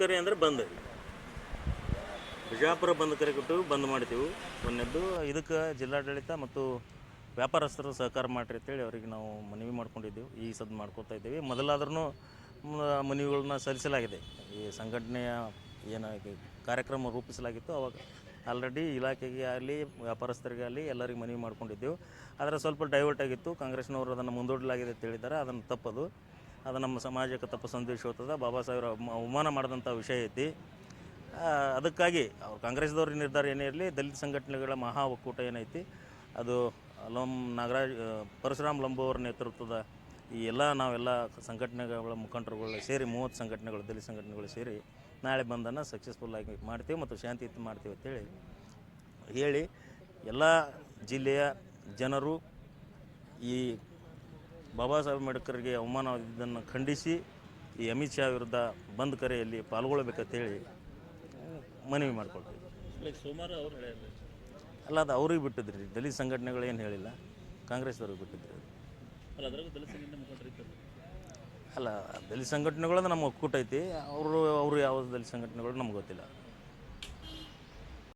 ಕರೆ ಅಂದರೆ ಬಂದ್. ಬಿಜಾಪುರ ಬಂದ್ ಕರೆ ಕೊಟ್ಟು ಬಂದ್ ಮಾಡ್ತೀವಿ. ಒಂದೆದ್ದು ಇದಕ್ಕೆ ಜಿಲ್ಲಾಡಳಿತ ಮತ್ತು ವ್ಯಾಪಾರಸ್ಥರು ಸಹಕಾರ ಮಾಡಿರಿ ಅಂತೇಳಿ ಅವರಿಗೆ ನಾವು ಮನವಿ ಮಾಡ್ಕೊಂಡಿದ್ದೀವಿ. ಈ ಸದ್ ಮಾಡ್ಕೊತಾ ಇದ್ದೀವಿ. ಮೊದಲಾದ್ರೂ ಮನವಿಗಳನ್ನ ಸಲ್ಲಿಸಲಾಗಿದೆ. ಈ ಸಂಘಟನೆಯ ಏನ ಕಾರ್ಯಕ್ರಮ ರೂಪಿಸಲಾಗಿತ್ತು. ಅವಾಗ ಆಲ್ರೆಡಿ ಇಲಾಖೆಗೆ ಆಗಲಿ, ವ್ಯಾಪಾರಸ್ಥರಿಗೆ ಆಗಲಿ ಎಲ್ಲರಿಗೆ ಮನವಿ ಮಾಡ್ಕೊಂಡಿದ್ದೆವು. ಆದರೆ ಸ್ವಲ್ಪ ಡೈವರ್ಟ್ ಆಗಿತ್ತು. ಕಾಂಗ್ರೆಸ್ನವರು ಅದನ್ನು ಮುಂದೂಡಲಾಗಿದೆ ಅಂತ ಹೇಳಿದ್ದಾರೆ. ಅದನ್ನು ತಪ್ಪದು. ಅದು ನಮ್ಮ ಸಮಾಜಕ್ಕೆ ತಪ್ಪು ಸಂದೇಶ ಹೋಗ್ತದೆ ಬಾಬಾ ಸಾಹೇಬ್ರ ಅವಮಾನ ಮಾಡಿದಂಥ ವಿಷಯ ಐತಿ. ಅದಕ್ಕಾಗಿ ಅವ್ರು ಕಾಂಗ್ರೆಸ್ದವ್ರ ನಿರ್ಧಾರ ಏನೇ ಇರಲಿ, ದಲಿತ ಸಂಘಟನೆಗಳ ಮಹಾ ಒಕ್ಕೂಟ ಏನೈತಿ, ಅದು ಲಂ ನಾಗರಾಜ್ ಪರಶುರಾಮ್ ಲಂಬೋವರ ನೇತೃತ್ವದ ಈ ಎಲ್ಲ ನಾವೆಲ್ಲ ಸಂಘಟನೆಗಳ ಮುಖಂಡರುಗಳ ಸೇರಿ, ಮೂವತ್ತು ಸಂಘಟನೆಗಳು, ದಲಿತ ಸಂಘಟನೆಗಳು ಸೇರಿ ನಾಳೆ ಬಂದನ್ನು ಸಕ್ಸಸ್ಫುಲ್ ಆಗಿ ಮಾಡ್ತೀವಿ ಮತ್ತು ಶಾಂತಿಯುತ ಮಾಡ್ತೀವಿ ಅಂತೇಳಿ ಹೇಳಿ ಎಲ್ಲ ಜಿಲ್ಲೆಯ ಜನರು ಈ ಬಾಬಾ ಸಾಹೇಬ್ ಅಂಬೇಡ್ಕರ್ಗೆ ಅವಮಾನವಾಗಿದ್ದನ್ನು ಖಂಡಿಸಿ ಈ ಅಮಿತ್ ಶಾ ವಿರುದ್ಧ ಬಂದ್ ಕರೆಯಲ್ಲಿ ಪಾಲ್ಗೊಳ್ಬೇಕಂತೇಳಿ ಮನವಿ ಮಾಡಿಕೊಳ್ತೀವಿ. ಸೋಮವಾರ ಅವ್ರು ಅಲ್ಲ ಅದು ಅವ್ರಿಗೆ ಬಿಟ್ಟಿದ್ರಿ. ದಲಿತ ಸಂಘಟನೆಗಳು ಏನು ಹೇಳಿಲ್ಲ. ಕಾಂಗ್ರೆಸ್ದವ್ರಿಗೆ ಬಿಟ್ಟಿದ್ರಿ. ಅಲ್ಲ ದಲಿತ ಸಂಘಟನೆ ಮುಖಂಡರು ಇರ್ತಾರೆ ಅಲ್ಲ ದಲಿತ ಸಂಘಟನೆಗಳು ನಮ್ಮ ಒಕ್ಕೂಟ ಐತಿ. ಅವರು ಅವರು ಯಾವ ದಲಿತ ಸಂಘಟನೆಗಳು ನಮ್ಗೆ ಗೊತ್ತಿಲ್ಲ.